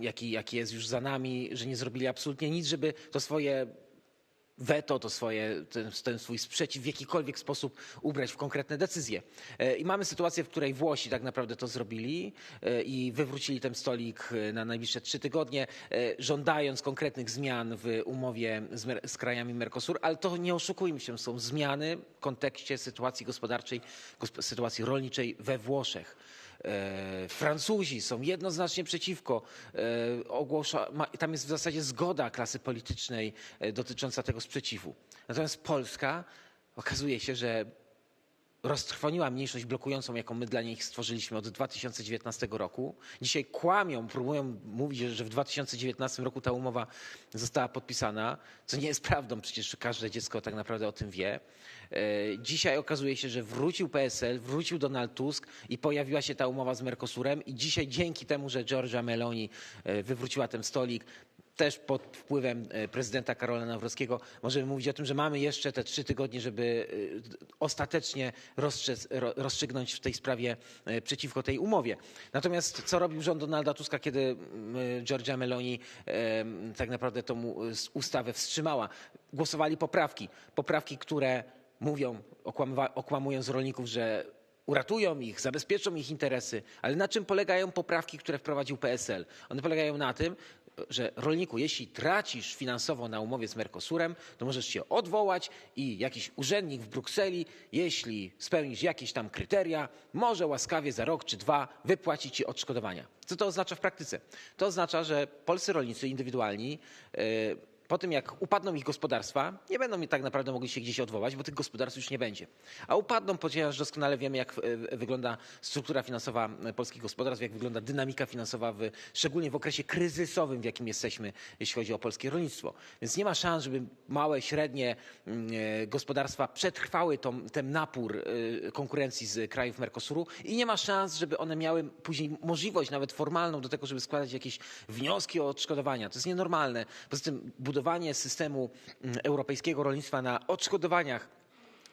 jaki, jaki jest już za nami, że nie zrobili absolutnie nic, żeby to swoje weto, to swoje, ten, ten swój sprzeciw w jakikolwiek sposób ubrać w konkretne decyzje. E, I mamy sytuację, w której Włosi tak naprawdę to zrobili e, i wywrócili ten stolik e, na najbliższe trzy tygodnie, żądając konkretnych zmian w umowie z, z krajami Mercosur, ale to nie oszukujmy się, są zmiany w kontekście sytuacji gospodarczej, gosp- sytuacji rolniczej we Włoszech. E, Francuzi są jednoznacznie przeciwko. E, Ogłosza, tam jest w zasadzie zgoda klasy politycznej e, dotycząca tego sprzeciwu. Natomiast Polska okazuje się, że roztrwoniła mniejszość blokującą, jaką my dla nich stworzyliśmy od 2019 roku. Dzisiaj kłamią, próbują mówić, że- w 2019 roku ta umowa została podpisana, co nie jest prawdą, przecież każde dziecko tak naprawdę o tym wie. E, Dzisiaj okazuje się, że wrócił PSL, wrócił Donald Tusk i pojawiła się ta umowa z Mercosurem i dzisiaj dzięki temu, że Giorgia Meloni e, wywróciła ten stolik, też pod wpływem e, prezydenta Karola Nawrockiego możemy mówić o tym, że mamy jeszcze te trzy tygodnie, żeby e, ostatecznie rozstrzygnąć w tej sprawie e, przeciwko tej umowie. Natomiast co robił rząd Donalda Tuska, kiedy mm, Giorgia Meloni tak naprawdę tą ustawę wstrzymała? Głosowali poprawki. Poprawki, które mówią, okłamując rolników, że uratują ich, zabezpieczą ich interesy. Ale na czym polegają poprawki, które wprowadził PSL? One polegają na tym, że rolniku, jeśli tracisz finansowo na umowie z Mercosurem, to możesz się odwołać i jakiś urzędnik w Brukseli, jeśli spełnisz jakieś tam kryteria, może łaskawie za rok czy dwa wypłacić ci odszkodowania. Co to oznacza w praktyce? To oznacza, że polscy rolnicy indywidualni e, po tym, jak upadną ich gospodarstwa, nie będą tak naprawdę mogli się gdzieś odwołać, bo tych gospodarstw już nie będzie. A upadną, ponieważ doskonale wiemy, jak e, wygląda struktura finansowa e, polskich gospodarstw, jak wygląda dynamika finansowa, w, szczególnie w okresie kryzysowym, w jakim jesteśmy, jeśli chodzi o polskie rolnictwo. Więc nie ma szans, żeby małe, średnie mm, e, gospodarstwa przetrwały tą, ten napór konkurencji z krajów Mercosuru i nie ma szans, żeby one miały później możliwość nawet formalną do tego, żeby składać jakieś wnioski o odszkodowania. To jest nienormalne. Poza tym budowanie systemu mm, europejskiego rolnictwa na odszkodowaniach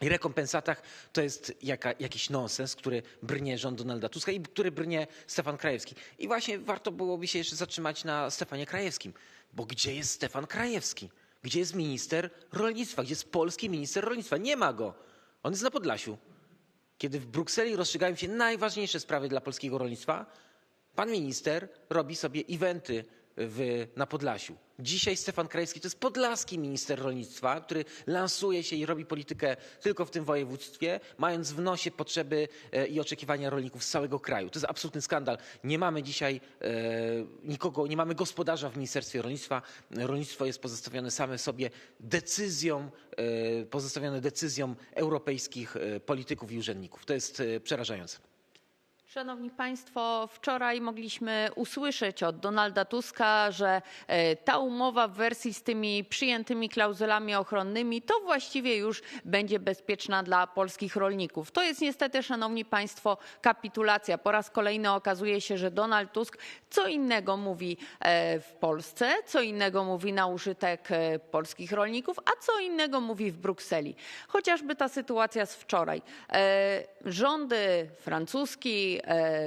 i rekompensatach to jest jaka, jakiś nonsens, który brnie rząd Donalda Tuska i który brnie Stefan Krajewski. I właśnie warto byłoby się jeszcze zatrzymać na Stefanie Krajewskim. Bo gdzie jest Stefan Krajewski? Gdzie jest minister rolnictwa? Gdzie jest polski minister rolnictwa? Nie ma go. On jest na Podlasiu. Kiedy w Brukseli rozstrzygają się najważniejsze sprawy dla polskiego rolnictwa, pan minister robi sobie eventy w, na Podlasiu. Dzisiaj Stefan Krajewski to jest podlaski minister rolnictwa, który lansuje się i robi politykę tylko w tym województwie, mając w nosie potrzeby e, i oczekiwania rolników z całego kraju. To jest absolutny skandal. Nie mamy dzisiaj e, nikogo, nie mamy gospodarza w Ministerstwie Rolnictwa. Rolnictwo jest pozostawione same sobie decyzją, e, pozostawione decyzją europejskich e, polityków i urzędników. To jest e, przerażające. Szanowni Państwo, wczoraj mogliśmy usłyszeć od Donalda Tuska, że e, ta umowa w wersji z tymi przyjętymi klauzulami ochronnymi to właściwie już będzie bezpieczna dla polskich rolników. To jest niestety, Szanowni Państwo, kapitulacja. Po raz kolejny okazuje się, że Donald Tusk co innego mówi e, w Polsce, co innego mówi na użytek e, polskich rolników, a co innego mówi w Brukseli. Chociażby ta sytuacja z wczoraj. Rządy francuski,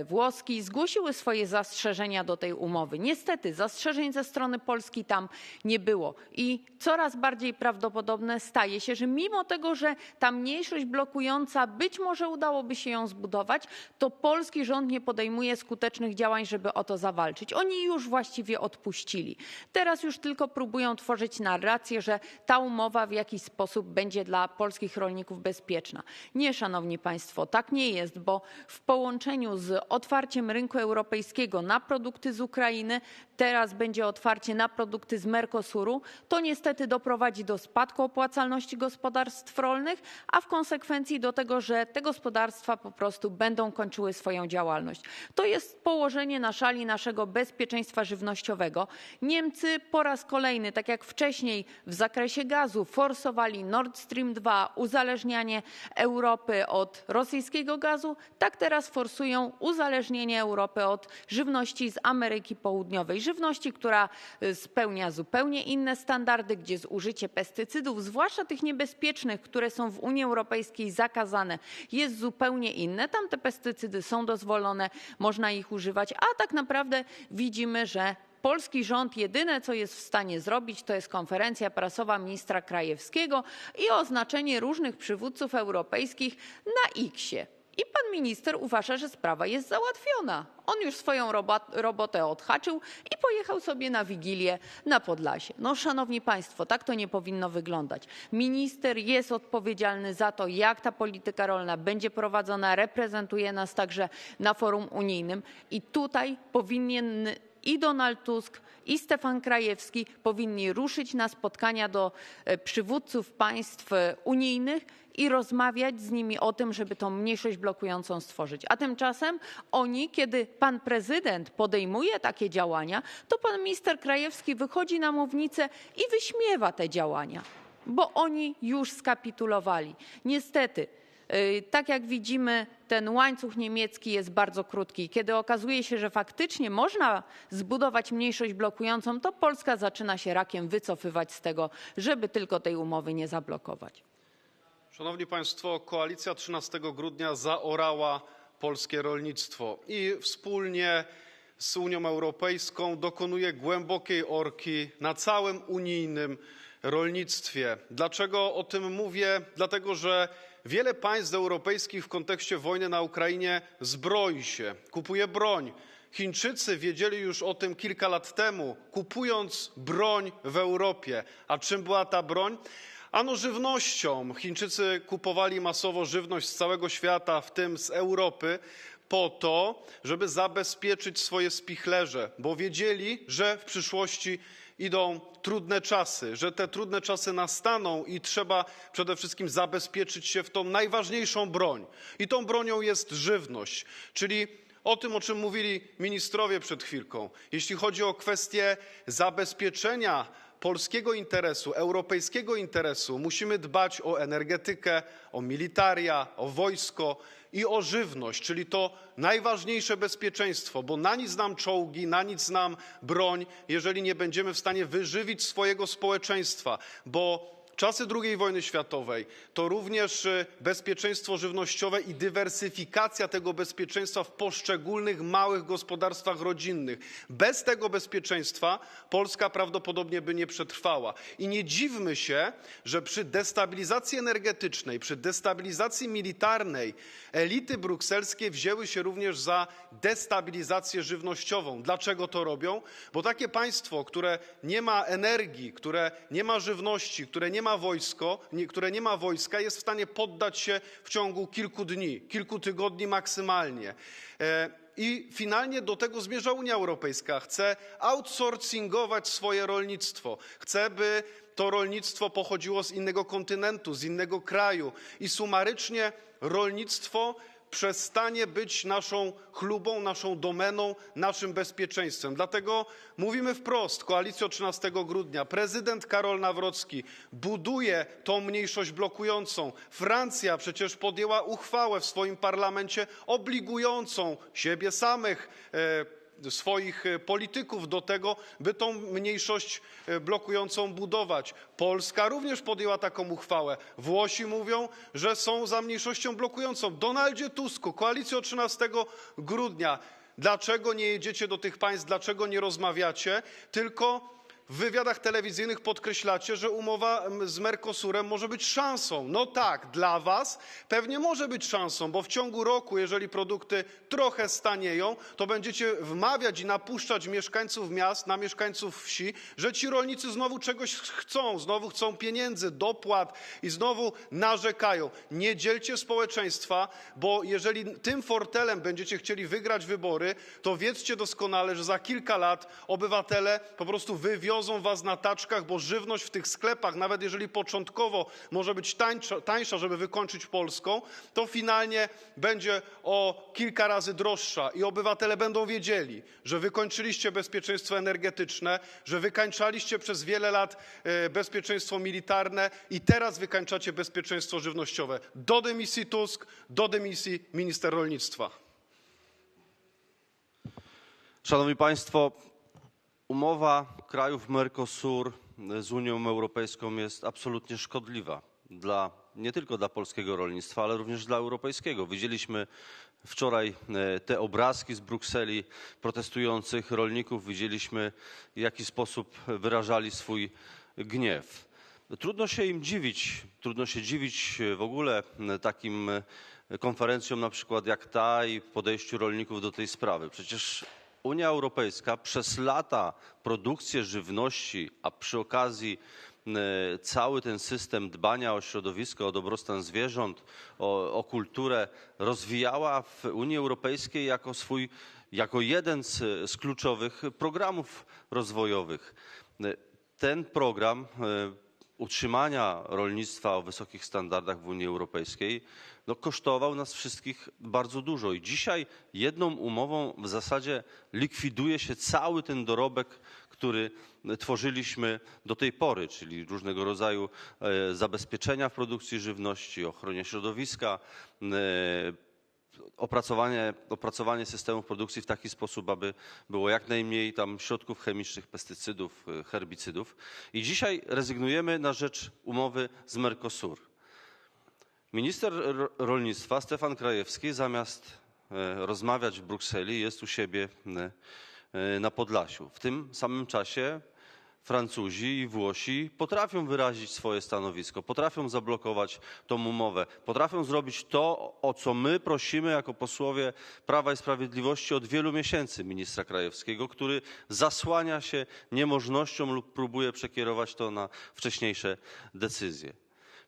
włoski zgłosiły swoje zastrzeżenia do tej umowy. Niestety zastrzeżeń ze strony Polski tam nie było i coraz bardziej prawdopodobne staje się, że mimo tego, że ta mniejszość blokująca być może udałoby się ją zbudować, to polski rząd nie podejmuje skutecznych działań, żeby o to zawalczyć. Oni już właściwie odpuścili. Teraz już tylko próbują tworzyć narrację, że ta umowa w jakiś sposób będzie dla polskich rolników bezpieczna. Nie, szanowni państwo, tak nie jest, bo w połączeniu z otwarciem rynku europejskiego na produkty z Ukrainy, teraz będzie otwarcie na produkty z Mercosuru, to niestety doprowadzi do spadku opłacalności gospodarstw rolnych, a w konsekwencji do tego, że te gospodarstwa po prostu będą kończyły swoją działalność. To jest położenie na szali naszego bezpieczeństwa żywnościowego. Niemcy po raz kolejny, tak jak wcześniej w zakresie gazu, forsowali Nord Stream 2, uzależnianie Europy od rosyjskiego gazu, tak teraz forsują powodują uzależnienie Europy od żywności z Ameryki Południowej. Żywności, która y, spełnia zupełnie inne standardy, gdzie zużycie pestycydów, zwłaszcza tych niebezpiecznych, które są w Unii Europejskiej zakazane, jest zupełnie inne. Tam te pestycydy są dozwolone, można ich używać, a tak naprawdę widzimy, że Polski rząd jedyne, co jest w stanie zrobić, to jest konferencja prasowa ministra Krajewskiego i oznaczenie różnych przywódców europejskich na X-ie. I pan minister uważa, że sprawa jest załatwiona. On już swoją robo- robotę odhaczył i pojechał sobie na Wigilię na Podlasie. No szanowni państwo, tak to nie powinno wyglądać. Minister jest odpowiedzialny za to, jak ta polityka rolna będzie prowadzona, reprezentuje nas także na forum unijnym i tutaj powinien i Donald Tusk, i Stefan Krajewski powinni ruszyć na spotkania do e, przywódców państw e, unijnych i rozmawiać z nimi o tym, żeby tą mniejszość blokującą stworzyć. A tymczasem oni, kiedy pan prezydent podejmuje takie działania, to pan minister Krajewski wychodzi na mównicę i wyśmiewa te działania, bo oni już skapitulowali. Niestety, Yy, Tak jak widzimy, ten łańcuch niemiecki jest bardzo krótki. Kiedy okazuje się, że faktycznie można zbudować mniejszość blokującą, to Polska zaczyna się rakiem wycofywać z tego, żeby tylko tej umowy nie zablokować. Szanowni Państwo, koalicja 13 grudnia zaorała polskie rolnictwo i wspólnie z Unią Europejską dokonuje głębokiej orki na całym unijnym rolnictwie. Dlaczego o tym mówię? Dlatego, że wiele państw europejskich w kontekście wojny na Ukrainie zbroi się, kupuje broń. Chińczycy wiedzieli już o tym kilka lat temu, kupując broń w Europie. A czym była ta broń? Ano żywnością. Chińczycy kupowali masowo żywność z całego świata, w tym z Europy, po to, żeby zabezpieczyć swoje spichlerze, bo wiedzieli, że w przyszłości idą trudne czasy, że te trudne czasy nastaną i trzeba przede wszystkim zabezpieczyć się w tą najważniejszą broń. I tą bronią jest żywność, czyli o tym, o czym mówili ministrowie przed chwilką. Jeśli chodzi o kwestię zabezpieczenia polskiego interesu, europejskiego interesu, musimy dbać o energetykę, o militaria, o wojsko i o żywność, czyli to najważniejsze bezpieczeństwo, bo na nic nam czołgi, na nic nam broń, jeżeli nie będziemy w stanie wyżywić swojego społeczeństwa, bo Czasy II wojny światowej to również y, bezpieczeństwo żywnościowe i dywersyfikacja tego bezpieczeństwa w poszczególnych małych gospodarstwach rodzinnych. Bez tego bezpieczeństwa Polska prawdopodobnie by nie przetrwała. I nie dziwmy się, że przy destabilizacji energetycznej, przy destabilizacji militarnej elity brukselskie wzięły się również za destabilizację żywnościową. Dlaczego to robią? Bo takie państwo, które nie ma energii, które nie ma żywności, które nie ma wojsko, nie, które nie ma wojska, jest w stanie poddać się w ciągu kilku dni, kilku tygodni maksymalnie. E, I finalnie do tego zmierza Unia Europejska. Chce outsourcingować swoje rolnictwo. Chce, by to rolnictwo pochodziło z innego kontynentu, z innego kraju. I sumarycznie rolnictwo przestanie być naszą chlubą, naszą domeną, naszym bezpieczeństwem. Dlatego mówimy wprost, koalicjo 13 grudnia, prezydent Karol Nawrocki buduje tą mniejszość blokującą. Francja przecież podjęła uchwałę w swoim parlamencie obligującą siebie samych, e, swoich e, polityków do tego, by tą mniejszość e, blokującą budować. Polska również podjęła taką uchwałę. Włosi mówią, że są za mniejszością blokującą. Donaldzie Tusku, koalicjo 13 grudnia, dlaczego nie jedziecie do tych państw, dlaczego nie rozmawiacie, tylko w wywiadach telewizyjnych podkreślacie, że umowa z Mercosurem może być szansą. No tak, dla Was pewnie może być szansą, bo w ciągu roku, jeżeli produkty trochę stanieją, to będziecie wmawiać i napuszczać mieszkańców miast na mieszkańców wsi, że ci rolnicy znowu czegoś chcą, znowu chcą pieniędzy, dopłat i znowu narzekają. Nie dzielcie społeczeństwa, bo jeżeli tym fortelem będziecie chcieli wygrać wybory, to wiedzcie doskonale, że za kilka lat obywatele po prostu wywiozą was na taczkach, bo żywność w tych sklepach, nawet jeżeli początkowo może być tańsza, tańsza, żeby wykończyć polską, to finalnie będzie o kilka razy droższa i obywatele będą wiedzieli, że wykończyliście bezpieczeństwo energetyczne, że wykańczaliście przez wiele lat e, bezpieczeństwo militarne i teraz wykańczacie bezpieczeństwo żywnościowe. Do dymisji Tusk, do dymisji minister rolnictwa. Szanowni Państwo, umowa krajów Mercosur z Unią Europejską jest absolutnie szkodliwa dla, nie tylko dla polskiego rolnictwa, ale również dla europejskiego. Widzieliśmy wczoraj e, te obrazki z Brukseli protestujących rolników, widzieliśmy w jaki sposób wyrażali swój gniew. Trudno się im dziwić, trudno się dziwić w ogóle takim konferencjom na przykład jak ta i podejściu rolników do tej sprawy. Przecież Unia Europejska przez lata produkcję żywności, a przy okazji e, cały ten system dbania o środowisko, o dobrostan zwierząt, o, o kulturę rozwijała w Unii Europejskiej jako swój, jako jeden z, z kluczowych programów rozwojowych. E, Ten program e, utrzymania rolnictwa o wysokich standardach w Unii Europejskiej no, kosztował nas wszystkich bardzo dużo. I dzisiaj jedną umową w zasadzie likwiduje się cały ten dorobek, który tworzyliśmy do tej pory, czyli różnego rodzaju e, zabezpieczenia w produkcji żywności, ochronie środowiska, e, opracowanie, opracowanie systemów produkcji w taki sposób, aby było jak najmniej tam środków chemicznych, pestycydów, e, herbicydów. I dzisiaj rezygnujemy na rzecz umowy z Mercosur. Minister ro- rolnictwa Stefan Krajewski zamiast e, rozmawiać w Brukseli jest u siebie e, na Podlasiu. W tym samym czasie Francuzi i Włosi potrafią wyrazić swoje stanowisko, potrafią zablokować tą umowę, potrafią zrobić to, o co my prosimy jako posłowie Prawa i Sprawiedliwości od wielu miesięcy ministra Krajewskiego, który zasłania się niemożnością lub próbuje przekierować to na wcześniejsze decyzje.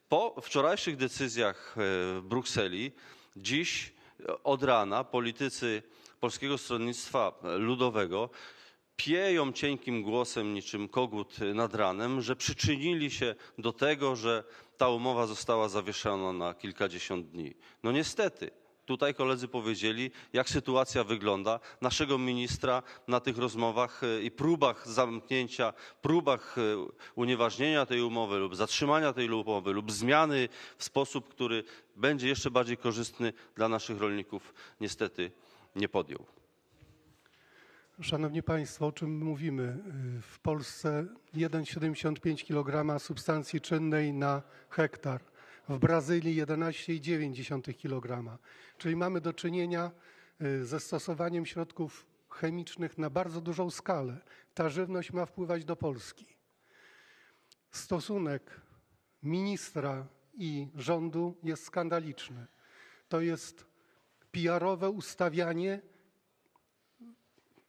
Po wczorajszych decyzjach e, w Brukseli, dziś od rana politycy Polskiego Stronnictwa Ludowego pieją cienkim głosem niczym kogut nad ranem, że przyczynili się do tego, że ta umowa została zawieszona na kilkadziesiąt dni. No niestety, tutaj koledzy powiedzieli, jak sytuacja wygląda. Naszego ministra na tych rozmowach e, i próbach zamknięcia, próbach e, unieważnienia tej umowy lub zatrzymania tej umowy lub zmiany w sposób, który będzie jeszcze bardziej korzystny dla naszych rolników, niestety nie podjął. Szanowni Państwo, o czym mówimy? W Polsce 1,75 kg substancji czynnej na hektar. W Brazylii 11,9 kg. Czyli mamy do czynienia y, ze stosowaniem środków chemicznych na bardzo dużą skalę. Ta żywność ma wpływać do Polski. Stosunek ministra i rządu jest skandaliczny. To jest PR-owe ustawianie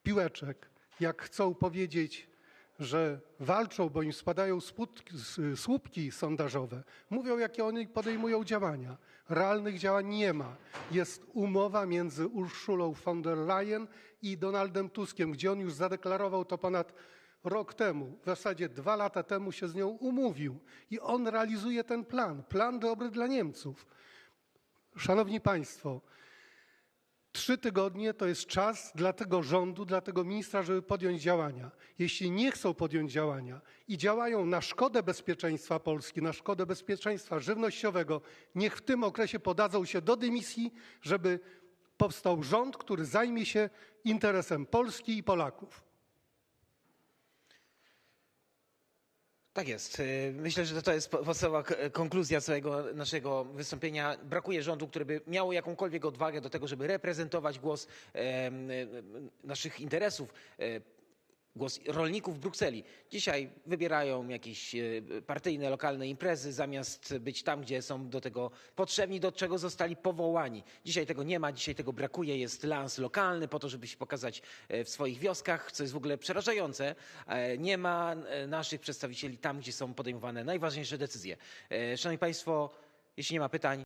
piłeczek, jak chcą powiedzieć, że walczą, bo im spadają słupki sondażowe, mówią, jakie oni podejmują działania. Realnych działań nie ma. Jest umowa między Urszulą von der Leyen i Donaldem Tuskiem, gdzie on już zadeklarował to ponad rok temu, w zasadzie dwa lata temu się z nią umówił i on realizuje ten plan. Plan dobry dla Niemców. Szanowni Państwo, Trzy tygodnie to jest czas dla tego rządu, dla tego ministra, żeby podjąć działania. Jeśli nie chcą podjąć działania i działają na szkodę bezpieczeństwa Polski, na szkodę bezpieczeństwa żywnościowego, niech w tym okresie podadzą się do dymisji, żeby powstał rząd, który zajmie się interesem Polski i Polaków. Tak jest. Y, Myślę, że to jest po- podstawowa konkluzja całego naszego wystąpienia. Brakuje rządu, który by miał jakąkolwiek odwagę do tego, żeby reprezentować głos y, naszych interesów, e, głos rolników w Brukseli. Dzisiaj wybierają jakieś e, partyjne, lokalne imprezy, zamiast być tam, gdzie są do tego potrzebni, do czego zostali powołani. Dzisiaj tego nie ma, dzisiaj tego brakuje. Jest lans lokalny po to, żeby się pokazać e, w swoich wioskach, co jest w ogóle przerażające. E, Nie ma naszych przedstawicieli tam, gdzie są podejmowane najważniejsze decyzje. Szanowni Państwo, jeśli nie ma pytań,